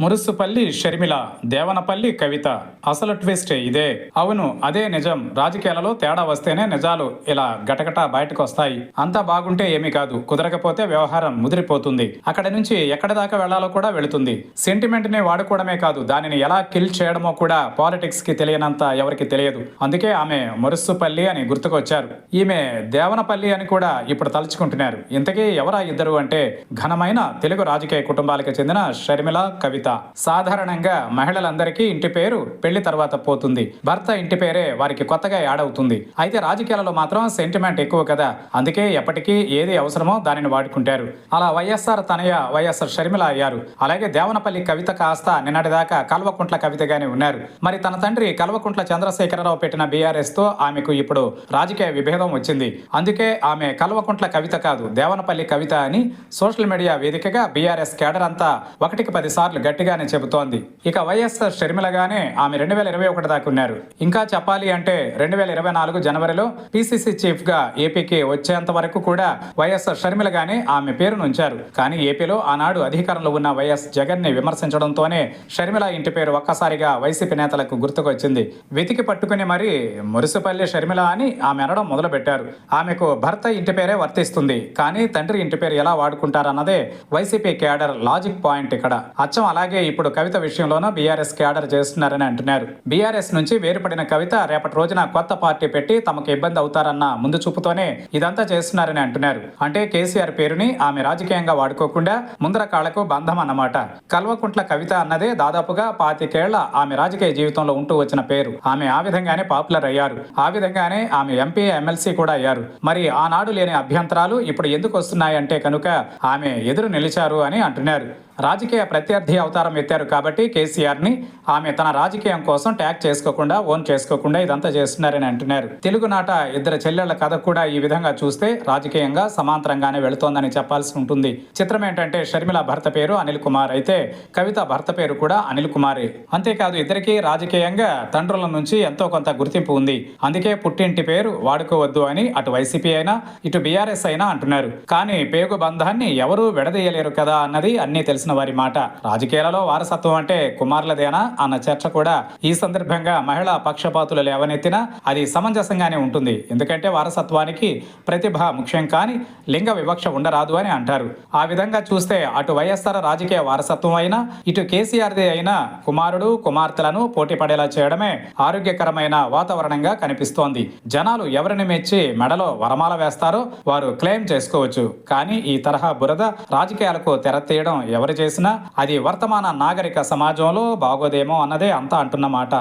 మురుసుపల్లి షర్మిల దేవనపల్లి కవిత. అసలు ట్విస్ట్ ఇదే. అవును అదే నిజం. రాజకీయాలలో తేడా వస్తేనే నిజాలు ఇలా గటగట బయటకు వస్తాయి అంతా బాగుంటే ఏమీ కాదు. కుదరకపోతే వ్యవహారం ముదిరిపోతుంది. అక్కడ నుంచి ఎక్కడి దాకా వెళ్ళాలో కూడా వెళుతుంది. సెంటిమెంట్ని వాడుకోవడమే కాదు దానిని ఎలా కిల్ చేయడమో కూడా పాలిటిక్స్కి తెలియనంత ఎవరికి తెలియదు. అందుకే ఆమె మురుసుపల్లి అని గుర్తుకొచ్చారు. ఈమె దేవనపల్లి అని కూడా ఇప్పుడు తలుచుకుంటున్నారు. ఇంతకీ ఎవరా ఇద్దరు అంటే ఘనమైన తెలుగు రాజకీయ కుటుంబాలకు చెందిన షర్మిల కవిత. సాధారణంగా మహిళలందరికీ ఇంటి పేరు పెళ్ళి తర్వాత పోతుంది. భర్త ఇంటి పేరే వారికి కొత్తగా యాడ్ అవుతుంది. అయితే రాజకీయాలలో మాత్రం సెంటిమెంట్ ఎక్కువ కదా. అందుకే ఎప్పటికీ ఏది అవసరమో దానిని వాడుకుంటారు. అలా వైఎస్ఆర్ తనయ వైఎస్ఆర్ షర్మిల అయ్యారు. అలాగే దేవనపల్లి కవిత కాస్త నిన్నటిదాకా కల్వకుంట్ల కవితగానే ఉన్నారు. మరి తన తండ్రి కల్వకుంట్ల చంద్రశేఖరరావు పెట్టిన బీఆర్ఎస్తో ఆమెకు ఇప్పుడు రాజకీయ విభేదం వచ్చింది. అందుకే ఆమె కల్వకుంట్ల కవిత కాదు దేవనపల్లి కవిత అని సోషల్ మీడియా వేదికగా బీఆర్ఎస్ కేడర్ అంతా ఒకటికి పది సార్లు గట్టి గట్టిగానే చెబుతోంది. ఇక వైఎస్ఆర్ షర్మిలగానే ఆమె రెండు వేల ఇరవై ఒకటి దాకా ఉన్నారు. ఇంకా చెప్పాలి అంటే రెండు వేల ఇరవై నాలుగు జనవరిలో పిసిసి చీఫ్గా ఏపీకి వచ్చేంత వరకు కూడా వైఎస్ఆర్ షర్మిలగానే ఆమె పేరును ఉంచారు కానీ ఏపీలో ఆనాడు అధికారంలో ఉన్న వైఎస్ జగన్ని విమర్శించడంతోనే షర్మిల ఇంటి పేరు ఒక్కసారిగా వైసీపీ నేతలకు గుర్తుకొచ్చింది. వెతికి పట్టుకుని మరి మురిసిపల్లి షర్మిల అని ఆమె అనడం మొదలుపెట్టారు. ఆమెకు భర్త ఇంటి పేరే వర్తిస్తుంది. కానీ తండ్రి ఇంటి పేరు ఎలా వాడుకుంటారన్నదే వైసీపీ క్యాడర్ లాజిక్ పాయింట్ ఇక్కడ. అచ్చం అలాగే ఇప్పుడు కవిత విషయంలోనూ బీఆర్ఎస్ క్యాడర్ చేస్తున్నారని అంటున్నారు. బీఆర్ఎస్ నుంచి వేరుపడిన కవిత రేపటి రోజున కొత్త పార్టీ పెట్టి తమకు ఇబ్బంది అవుతారన్న ముందు చూపుతోనే ఇదంతా చేస్తున్నారని అంటున్నారు. అంటే కేసీఆర్ పేరుని ఆమె రాజకీయంగా వాడుకోకుండా ముందర కాళ్ళకు బంధం అన్నమాట. కల్వకుంట్ల కవిత అన్నదే దాదాపుగా పాతికేళ్ళ ఆమె రాజకీయ జీవితంలో ఉంటూ వచ్చిన పేరు. ఆమె ఆ విధంగానే పాపులర్ అయ్యారు. ఆ విధంగానే ఆమె ఎంపీ ఎమ్మెల్సీ కూడా అయ్యారు. మరి ఆనాడు లేని అభ్యంతరాలు ఇప్పుడు ఎందుకు వస్తున్నాయంటే కనుక ఆమె ఎదురు నిలిచారు అని అంటున్నారు. రాజకీయ ప్రత్యర్థి అవతారం ఎత్తారు కాబట్టి కేసీఆర్ని ఆమె తన రాజకీయం కోసం ట్యాగ్ చేసుకోకుండా ఓన్ చేసుకోకుండా ఇదంతా చేస్తున్నారని అంటున్నారు. తెలుగునాట ఇద్దరు చెల్లెళ్ళ కథ కూడా ఈ విధంగా చూస్తే రాజకీయంగా సమాంతరంగానే వెళుతోందని చెప్పాల్సి ఉంటుంది. చిత్రం ఏంటంటే షర్మిల భర్త పేరు అనిల్ కుమార్. అయితే కవిత భర్త పేరు కూడా అనిల్ కుమారే. అంతేకాదు ఇద్దరికి రాజకీయంగా తండ్రుల నుంచి ఎంతో కొంత గుర్తింపు ఉంది. అందుకే పుట్టింటి పేరు వాడుకోవద్దు అని అటు వైసీపీ అయినా ఇటు బీఆర్ఎస్ అయినా అంటున్నారు. కానీ పేగు బంధాన్ని ఎవరూ విడదీయలేరు కదా అన్నది అన్నీ తెలిసిన వారి మాట. రాజకీయాలలో వారసత్వం అంటే కుమారులదేనా అన్న చర్చ కూడా ఈ సందర్భంగా మహిళా పక్షపాతులు లేవనెత్తినా అది సమంజసంగానే ఉంటుంది. ఎందుకంటే వారసత్వానికి ప్రతిభ ముఖ్యం కానీ లింగ వివక్ష ఉండరాదు అని అంటారు. ఆ విధంగా చూస్తే అటు వైఎస్ఆర్ రాజకీయ వారసత్వం అయినా ఇటు కేసీఆర్దే అయినా కుమారుడు కుమార్తెలను పోటీ పడేలా చేయడమే ఆరోగ్యకరమైన వాతావరణంగా కనిపిస్తోంది. జనాలు ఎవరిని మెచ్చి మెడలో వరమాల వేస్తారో వారు క్లెయిమ్ చేసుకోవచ్చు. కానీ ఈ తరహా బురద రాజకీయాలకు తెరతీయడం ఎవరి చేసినా అది వర్తమాన నాగరిక సమాజంలో బాగోదేమో అన్నదే అంతా అంటున్నమాట.